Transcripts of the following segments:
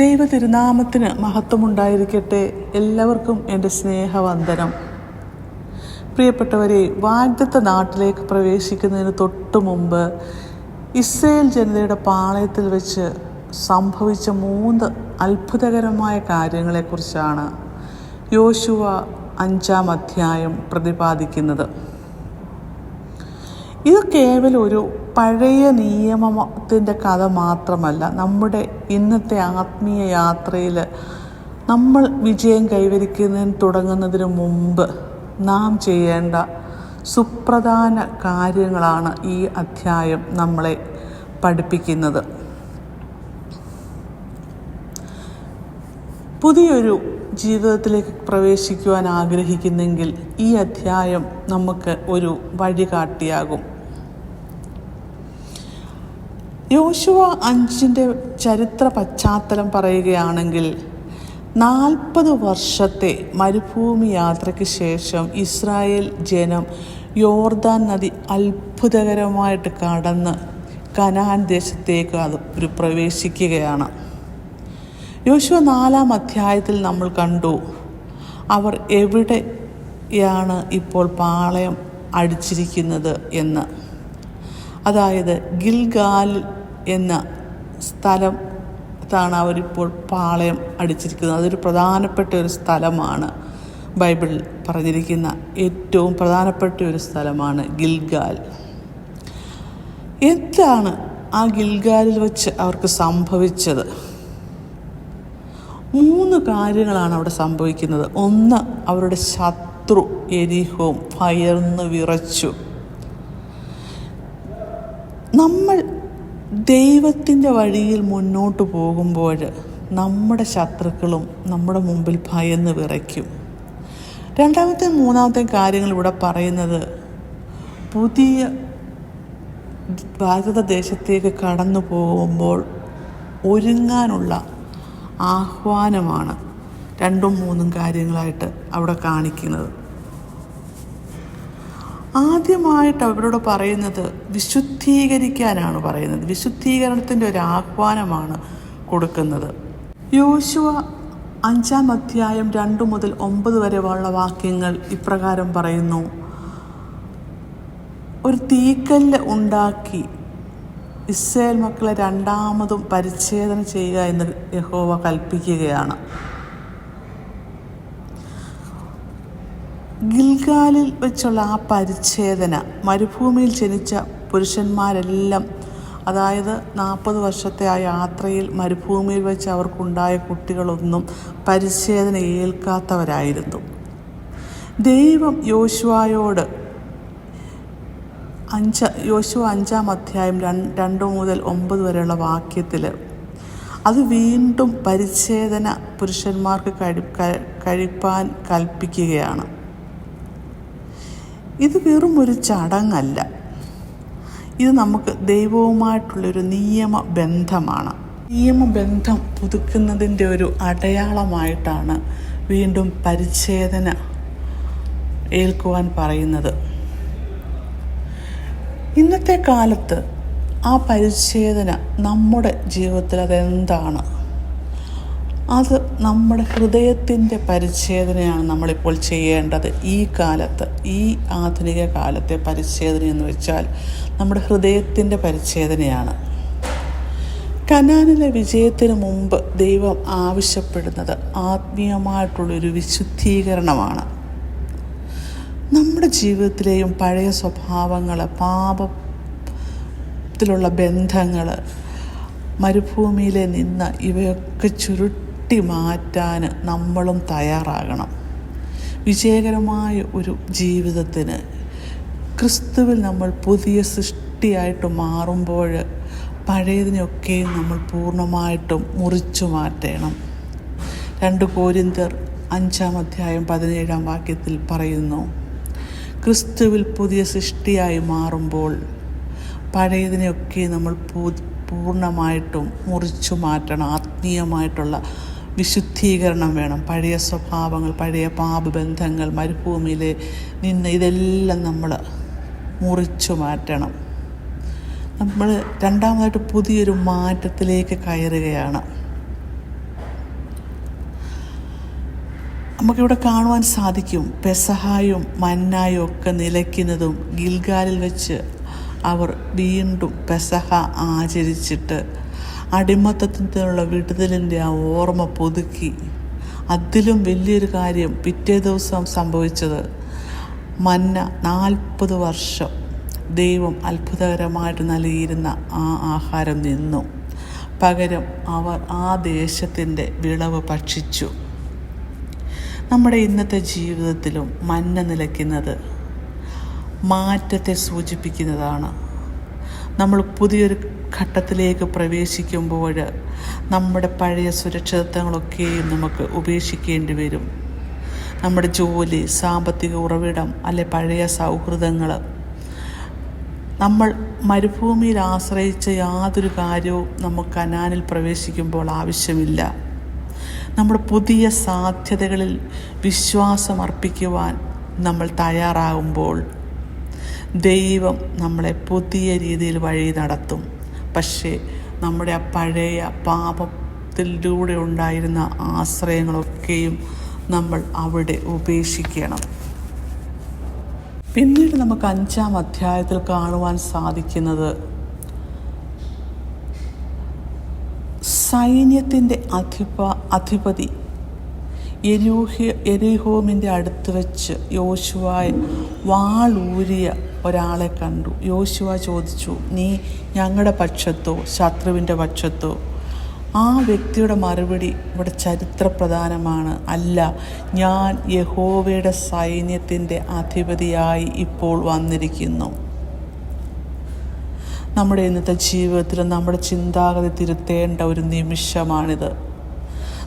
ദൈവ തിരുനാമത്തിന് മഹത്വമുണ്ടായിരിക്കട്ടെ എല്ലാവർക്കും എന്റെ സ്നേഹവന്ദനം. പ്രിയപ്പെട്ടവരെ വാഗ്ദത്ത നാട്ടിലേക്ക് പ്രവേശിക്കുന്നതിന് തൊട്ടു മുമ്പ് ഇസ്രയേൽ ജനതയുടെ പാളയത്തിൽ വെച്ച് സംഭവിച്ച മൂന്ന് അത്ഭുതകരമായ കാര്യങ്ങളെക്കുറിച്ചാണ് യോശുവ അഞ്ചാം അധ്യായം പ്രതിപാദിക്കുന്നത്. ഇത് കേവലം ഒരു പഴയ നിയമത്തിന്റെ കഥ മാത്രമല്ല. നമ്മുടെ ഇന്നത്തെ ആത്മീയ യാത്രയിൽ നമ്മൾ വിജയം കൈവരിക്കുന്നതിന് തുടങ്ങുന്നതിന് മുമ്പ് നാം ചെയ്യേണ്ട സുപ്രധാന കാര്യങ്ങളാണ് ഈ അധ്യായം നമ്മളെ പഠിപ്പിക്കുന്നത്. പുതിയൊരു ജീവിതത്തിലേക്ക് പ്രവേശിക്കുവാൻ ആഗ്രഹിക്കുന്നെങ്കിൽ ഈ അധ്യായം നമുക്ക് ഒരു വഴികാട്ടിയാകും. യോശുവ അഞ്ചിന്റെ ചരിത്ര പശ്ചാത്തലം പറയുകയാണെങ്കിൽ നാൽപ്പത് വർഷത്തെ മരുഭൂമി യാത്രയ്ക്ക് ശേഷം ഇസ്രായേൽ ജനം യോർദാൻ നദി അത്ഭുതകരമായിട്ട് കടന്ന് കനാൻ ദേശത്തേക്ക് അത് ഒരു പ്രവേശിക്കുകയാണ്. യോശുവ നാലാം അധ്യായത്തിൽ നമ്മൾ കണ്ടു അവർ എവിടെയാണ് ഇപ്പോൾ പാളയം അടിച്ചിരിക്കുന്നത് എന്ന്. അതായത് ഗിൽഗാൽ എന്ന സ്ഥലം ത്താണ് അവരിപ്പോൾ പാളയം അടിച്ചിരിക്കുന്നത്. അതൊരു പ്രധാനപ്പെട്ട ഒരു സ്ഥലമാണ് ബൈബിളിൽ പറഞ്ഞിരിക്കുന്ന ഏറ്റവും പ്രധാനപ്പെട്ട ഒരു സ്ഥലമാണ് ഗിൽഗാൽ. എന്താണ് ആ ഗിൽഗാലിൽ വെച്ച് അവർക്ക് സംഭവിച്ചത്? മൂന്ന് കാര്യങ്ങളാണ് അവിടെ സംഭവിക്കുന്നത്. ഒന്ന് അവരുടെ ശത്രു എരിഹവും ഭയർന്ന് വിറച്ചു നമ്മൾ ദൈവത്തിന്റെ വഴിയിൽ മുന്നോട്ട് പോകുമ്പോൾ നമ്മുടെ ശത്രുക്കളും നമ്മുടെ മുമ്പിൽ ഭയന്ന് വിറയ്ക്കും. രണ്ടാമത്തെ മൂന്നാമത്തെ കാര്യങ്ങൾ ഇവിടെ പറയുന്നത് പുതിയ ഭാരതദേശത്തേക്ക് കടന്നു പോകുമ്പോൾ ഒരുങ്ങാനുള്ള ആഹ്വാനമാണ് രണ്ടും മൂന്നും കാര്യങ്ങളായിട്ട് അവിടെ കാണിക്കുന്നത്. ആദ്യമായിട്ട് അവരോട് പറയുന്നത് വിശുദ്ധീകരിക്കാനാണ് പറയുന്നത്. വിശുദ്ധീകരണത്തിന്റെ ഒരു ആഹ്വാനമാണ് കൊടുക്കുന്നത്. യോശുവ അഞ്ചാം അധ്യായം രണ്ടു മുതൽ ഒമ്പത് വരെ ഉള്ള വാക്യങ്ങൾ ഇപ്രകാരം പറയുന്നു. ഒരു തീക്കല്ല് ഉണ്ടാക്കി ഇസ്രയേൽ മക്കളെ രണ്ടാമതും പരിച്ഛേദന ചെയ്യുക എന്ന് യഹോവ കൽപ്പിക്കുകയാണ്. ഗിൽഗാലിൽ വെച്ചുള്ള ആ പരിച്ഛേദന മരുഭൂമിയിൽ ജനിച്ച പുരുഷന്മാരെല്ലാം അതായത് നാൽപ്പത് വർഷത്തെ ആ യാത്രയിൽ മരുഭൂമിയിൽ വെച്ച് അവർക്കുണ്ടായ കുട്ടികളൊന്നും പരിച്ഛേദന ഏൽക്കാത്തവരായിരുന്നു. ദൈവം യോശുവായോട് അഞ്ച യോശുവ അഞ്ചാം അധ്യായം രണ്ട് മുതൽ ഒമ്പത് വരെയുള്ള വാക്യത്തിൽ അത് വീണ്ടും പരിച്ഛേദന പുരുഷന്മാർക്ക് കഴി കഴിപ്പാൻ കൽപ്പിക്കുകയാണ്. ഇത് വെറും ഒരു ചടങ്ങല്ല. ഇത് നമുക്ക് ദൈവവുമായിട്ടുള്ളൊരു നിയമ ബന്ധമാണ്. നിയമബന്ധം പുതുക്കുന്നതിന്റെ ഒരു അടയാളമായിട്ടാണ് വീണ്ടും പരിച്ഛേദന ഏൽക്കുവാൻ പറയുന്നത്. ഇന്നത്തെ കാലത്ത് ആ പരിച്ഛേദന നമ്മുടെ ജീവിതത്തിൽ അതെന്താണ്? അത് നമ്മുടെ ഹൃദയത്തിന്റെ പരിച്ഛേദനയാണ് നമ്മളിപ്പോൾ ചെയ്യേണ്ടത്. ഈ കാലത്ത് ഈ ആധുനിക കാലത്തെ പരിച്ഛേദന എന്ന് വെച്ചാൽ നമ്മുടെ ഹൃദയത്തിന്റെ പരിച്ഛേദനയാണ്. കനാനിലെ വിജയത്തിന് മുമ്പ് ദൈവം ആവശ്യപ്പെടുന്നത് ആത്മീയമായിട്ടുള്ളൊരു വിശുദ്ധീകരണമാണ്. നമ്മുടെ ജീവിതത്തിലെയും പഴയ സ്വഭാവങ്ങൾ പാപത്തിലുള്ള ബന്ധങ്ങൾ മരുഭൂമിയിലെ നിന്ന് ഇവയൊക്കെ ചുരുട്ടി മാറ്റാൻ നമ്മളും തയ്യാറാകണം. വിജയകരമായ ഒരു ജീവിതത്തിന് ക്രിസ്തുവിൽ നമ്മൾ പുതിയ സൃഷ്ടിയായിട്ട് മാറുമ്പോൾ പഴയതിനെയൊക്കെയും നമ്മൾ പൂർണമായിട്ടും മുറിച്ചു മാറ്റണം. രണ്ട് കോരിന്തർ അഞ്ചാം അധ്യായം പതിനേഴാം വാക്യത്തിൽ പറയുന്നു ക്രിസ്തുവിൽ പുതിയ സൃഷ്ടിയായി മാറുമ്പോൾ പഴയതിനെയൊക്കെ നമ്മൾ പൂർണമായിട്ടും മുറിച്ചു മാറ്റണം. ആത്മീയമായിട്ടുള്ള വിശുദ്ധീകരണം വേണം. പഴയ സ്വഭാവങ്ങൾ പഴയ പാപബന്ധങ്ങൾ മരുഭൂമിയിൽ നിന്ന് ഇതെല്ലാം നമ്മൾ മുറിച്ചു മാറ്റണം. നമ്മൾ രണ്ടാമതായിട്ട് പുതിയൊരു മാറ്റത്തിലേക്ക് കയറുകയാണ്. നമുക്കിവിടെ കാണുവാൻ സാധിക്കും. പെസഹായും മന്നായും ഒക്കെ നിലയ്ക്കുന്നതും ഗിൽഗാലിൽ വെച്ച് അവർ വീണ്ടും പെസഹ ആചരിച്ചിട്ട് അടിമത്തത്തിൽ നിന്നുള്ള വിടുതലിന്റെ ആ ഓർമ്മ പുതുക്കി. അതിലും വലിയൊരു കാര്യം പിറ്റേ ദിവസം സംഭവിച്ചത്. മന്ന നാൽപ്പത് വർഷം ദൈവം അത്ഭുതകരമായിട്ട് നൽകിയിരുന്ന ആ ആഹാരം നിന്നു. പകരം അവർ ആ ദേശത്തിന്റെ വിളവ് ഭക്ഷിച്ചു. നമ്മുടെ ഇന്നത്തെ ജീവിതത്തിലും മന്ന നിലയ്ക്കുന്നത് മാറ്റത്തെ സൂചിപ്പിക്കുന്നതാണ്. നമ്മൾ പുതിയൊരു ഘട്ടത്തിലേക്ക് പ്രവേശിക്കുമ്പോൾ നമ്മുടെ പഴയ സുരക്ഷിതത്വങ്ങളൊക്കെയും നമുക്ക് ഉപേക്ഷിക്കേണ്ടി വരും. നമ്മുടെ ജോലി സാമ്പത്തിക ഉറവിടം അല്ലെ പഴയ സൗഹൃദങ്ങൾ നമ്മൾ മരുഭൂമിയിൽ ആശ്രയിച്ച യാതൊരു കാര്യവും നമുക്ക് അനാനിൽ പ്രവേശിക്കുമ്പോൾ ആവശ്യമില്ല. നമ്മുടെ പുതിയ സാധ്യതകളിൽ വിശ്വാസം അർപ്പിക്കുവാൻ നമ്മൾ തയ്യാറാകുമ്പോൾ ദൈവം നമ്മളെ പുതിയ രീതിയിൽ വഴി നടത്തും. പക്ഷേ നമ്മുടെ ആ പഴയ പാപത്തിലൂടെ ഉണ്ടായിരുന്ന ആശ്രയങ്ങളൊക്കെയും നമ്മൾ അവിടെ ഉപേക്ഷിക്കണം. പിന്നീട് നമുക്ക് അഞ്ചാം അധ്യായത്തിൽ കാണുവാൻ സാധിക്കുന്നത് സൈന്യത്തിന്റെ അധിപ അധിപതി എരൂഹ്യ എരിഹോമിന്റെ അടുത്ത് വെച്ച് യോശുവായ വാളൂരിയ ഒരാളെ കണ്ടു. യോശുവ ചോദിച്ചു നീ ഞങ്ങളുടെ പക്ഷത്തോ ശത്രുവിന്റെ പക്ഷത്തോ? ആ വ്യക്തിയുടെ മറുപടി ഇവിടെ ചരിത്രപ്രധാനമാണ്. അല്ല ഞാൻ യഹോവയുടെ സൈന്യത്തിന്റെ അധിപതിയായി ഇപ്പോൾ വന്നിരിക്കുന്നു. നമ്മുടെ ഇന്നത്തെ ജീവിതത്തിൽ നമ്മുടെ ചിന്താഗതി തിരുത്തേണ്ട ഒരു നിമിഷമാണിത്.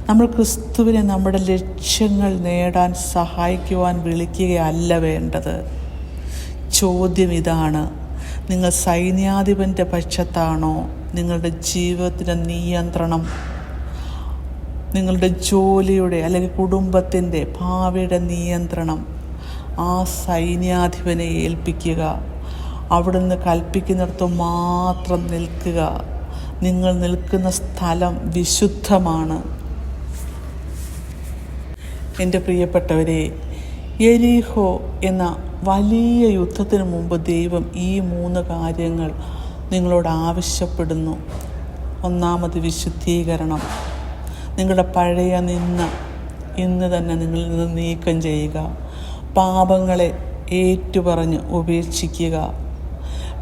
നമ്മൾ ക്രിസ്തുവിനെ നമ്മുടെ ലക്ഷ്യങ്ങൾ നേടാൻ സഹായിക്കുവാൻ വിളിക്കുകയല്ല വേണ്ടത്. ചോദ്യം ഇതാണ്. നിങ്ങൾ സൈന്യാധിപന്റെ പക്ഷത്താണോ? നിങ്ങളുടെ ജീവിതത്തിന്റെ നിയന്ത്രണം. നിങ്ങളുടെ ജോലിയുടെ അല്ലെങ്കിൽ കുടുംബത്തിന്റെ ഭാവിയുടെ നിയന്ത്രണം. ആ സൈന്യാധിപനെ ഏൽപ്പിക്കുക. അവിടുന്ന് കൽപ്പിക്കുന്നിടത്ത് മാത്രം നിൽക്കുക. നിങ്ങൾ നിൽക്കുന്ന സ്ഥലം വിശുദ്ധമാണ്. എന്റെ പ്രിയപ്പെട്ടവരെ എരീഹോ എന്ന വലിയ യുദ്ധത്തിന് മുമ്പ് ദൈവം ഈ മൂന്ന് കാര്യങ്ങൾ നിങ്ങളോട് ആവശ്യപ്പെടുന്നു. ഒന്നാമത് വിശുദ്ധീകരണം. നിങ്ങളുടെ പഴയ നിന്ന ഇന്ന് തന്നെ നിങ്ങളിൽ നിന്ന് നീക്കം ചെയ്യുക. പാപങ്ങളെ ഏറ്റുപറഞ്ഞ് ഉപേക്ഷിക്കുക.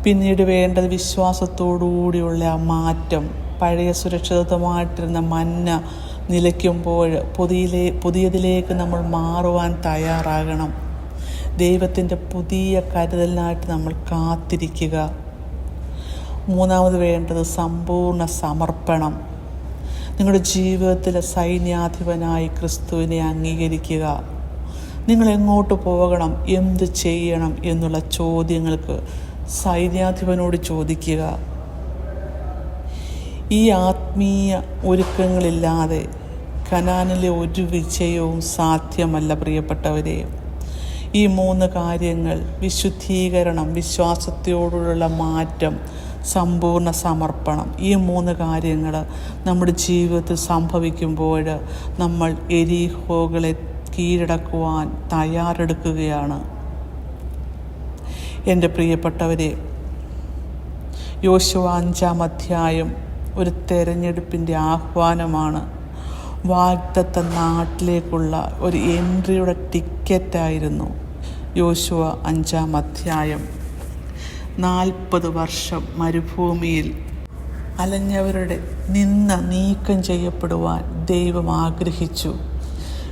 പിന്നീട് വേണ്ടത് വിശ്വാസത്തോടുകൂടിയുള്ള ആ മാറ്റം. പഴയ സുരക്ഷിതമായിട്ടിരുന്ന മന്ന നിലയ്ക്കുമ്പോൾ പുതിയിലേ പുതിയതിലേക്ക് നമ്മൾ മാറുവാൻ തയ്യാറാകണം. ദൈവത്തിന്റെ പുതിയ കരുതലിനായിട്ട് നമ്മൾ കാത്തിരിക്കുക. മൂന്നാമത് വേണ്ടത് സമ്പൂർണ സമർപ്പണം. നിങ്ങളുടെ ജീവിതത്തിലെ സൈന്യാധിപനായി ക്രിസ്തുവിനെ അംഗീകരിക്കുക. നിങ്ങൾ എങ്ങോട്ട് പോകണം എന്ത് ചെയ്യണം എന്നുള്ള ചോദ്യങ്ങൾക്ക് സൈന്യാധിപനോട് ചോദിക്കുക. ഈ ആത്മീയ ഒരുക്കങ്ങളില്ലാതെ കനാനിലെ ഒരു വിജയവും സാധ്യമല്ല പ്രിയപ്പെട്ടവരെ. ഈ മൂന്ന് കാര്യങ്ങൾ വിശുദ്ധീകരണം വിശ്വാസത്തോടുള്ള മാറ്റം സമ്പൂർണ സമർപ്പണം ഈ മൂന്ന് കാര്യങ്ങൾ നമ്മുടെ ജീവിതത്തിൽ സംഭവിക്കുമ്പോൾ നമ്മൾ എരിഹോകളെ കീഴടക്കുവാൻ തയ്യാറെടുക്കുകയാണ്. എന്റെ പ്രിയപ്പെട്ടവരെ യോശുവ അഞ്ചാം അധ്യായം ഒരു തെരഞ്ഞെടുപ്പിന്റെ ആഹ്വാനമാണ്. വാഗ്ദത്ത നാട്ടിലേക്കുള്ള ഒരു എൻട്രിയുടെ ടിക്കറ്റായിരുന്നു യോശുവ അഞ്ചാം അധ്യായം. നാൽപ്പത് വർഷം മരുഭൂമിയിൽ അലഞ്ഞവരുടെ നിന്ന നീക്കം ചെയ്യപ്പെടുവാൻ ദൈവം ആഗ്രഹിച്ചു.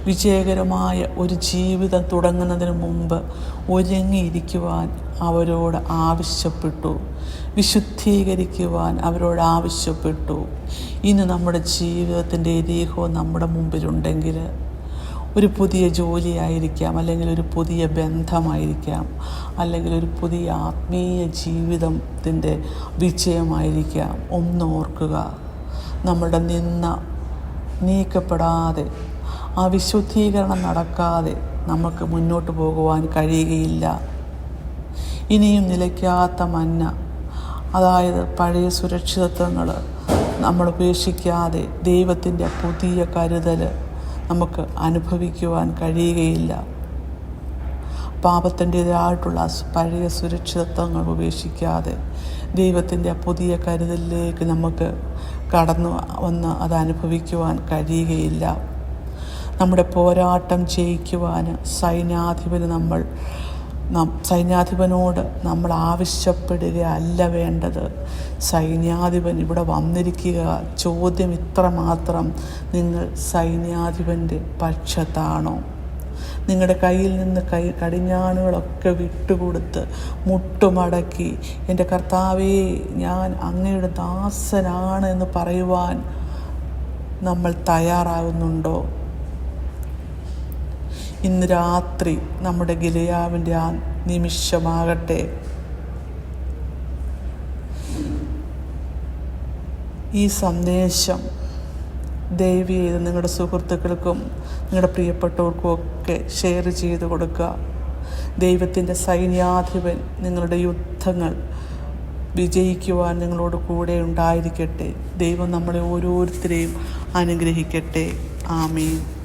വിജയകരമായ ഒരു ജീവിതം തുടങ്ങുന്നതിന് മുമ്പ് ഒരുങ്ങിയിരിക്കുവാൻ അവരോട് ആവശ്യപ്പെട്ടു. വിശുദ്ധീകരിക്കുവാൻ അവരോട് ആവശ്യപ്പെട്ടു. ഇന്ന് നമ്മുടെ ജീവിതത്തിന്റെ എരീഹോ നമ്മുടെ മുമ്പിലുണ്ടെങ്കിൽ ഒരു പുതിയ ജോലിയായിരിക്കാം അല്ലെങ്കിൽ ഒരു പുതിയ ബന്ധമായിരിക്കാം അല്ലെങ്കിൽ ഒരു പുതിയ ആത്മീയ ജീവിതത്തിന്റെ വിജയമായിരിക്കാം. ഒന്നോർക്കുക നമ്മളുടെ നിന്ന നീക്കപ്പെടാതെ ആ വിശുദ്ധീകരണം നടക്കാതെ നമുക്ക് മുന്നോട്ട് പോകുവാൻ കഴിയുകയില്ല. ഇനിയും നിലയ്ക്കാത്ത മന്ന. അതായത് പഴയ സുരക്ഷിതത്വങ്ങൾ നമ്മൾ ഉപേക്ഷിക്കാതെ ദൈവത്തിന്റെ പുതിയ കരുതൽ നമുക്ക് അനുഭവിക്കുവാൻ കഴിയുകയില്ല. പാപത്തിന്റെതായിട്ടുള്ള പഴയ സുരക്ഷിതത്വങ്ങൾ ഉപേക്ഷിക്കാതെ ദൈവത്തിന്റെ പുതിയ കരുതലിലേക്ക് നമുക്ക് കടന്നു വന്ന് അത് അനുഭവിക്കുവാൻ കഴിയുകയില്ല. നമ്മുടെ പോരാട്ടം ജയിക്കുവാൻ സൈന്യാധിപന് നമ്മൾ സൈന്യാധിപനോട് നമ്മൾ ആവശ്യപ്പെടുകയല്ല വേണ്ടത്. സൈന്യാധിപൻ ഇവിടെ വന്നിരിക്കുക. ചോദ്യം ഇത്ര മാത്രം. നിങ്ങൾ സൈന്യാധിപന്റെ പക്ഷത്താണോ? നിങ്ങളുടെ കയ്യിൽ നിന്ന് കൈ കടിഞ്ഞാണുകളൊക്കെ വിട്ടുകൊടുത്ത് മുട്ടുമടക്കി എന്റെ കർത്താവേ ഞാൻ അങ്ങയുടെ ദാസനാണ് എന്ന് പറയുവാൻ നമ്മൾ തയ്യാറാകുന്നുണ്ടോ? ഇന്ന് രാത്രി നമ്മുടെ ഗിലയാവിന്റെ ആ നിമിഷമാകട്ടെ. ഈ സന്ദേശം ദയവ് ചെയ്ത് നിങ്ങളുടെ സുഹൃത്തുക്കൾക്കും നിങ്ങളുടെ പ്രിയപ്പെട്ടവർക്കും ഒക്കെ ഷെയർ ചെയ്ത് കൊടുക്കുക. ദൈവത്തിന്റെ സൈന്യാധിപൻ നിങ്ങളുടെ യുദ്ധങ്ങൾ വിജയിക്കുവാൻ നിങ്ങളോട് കൂടെ ഉണ്ടായിരിക്കട്ടെ. ദൈവം നമ്മളെ ഓരോരുത്തരെയും അനുഗ്രഹിക്കട്ടെ. ആമീൻ.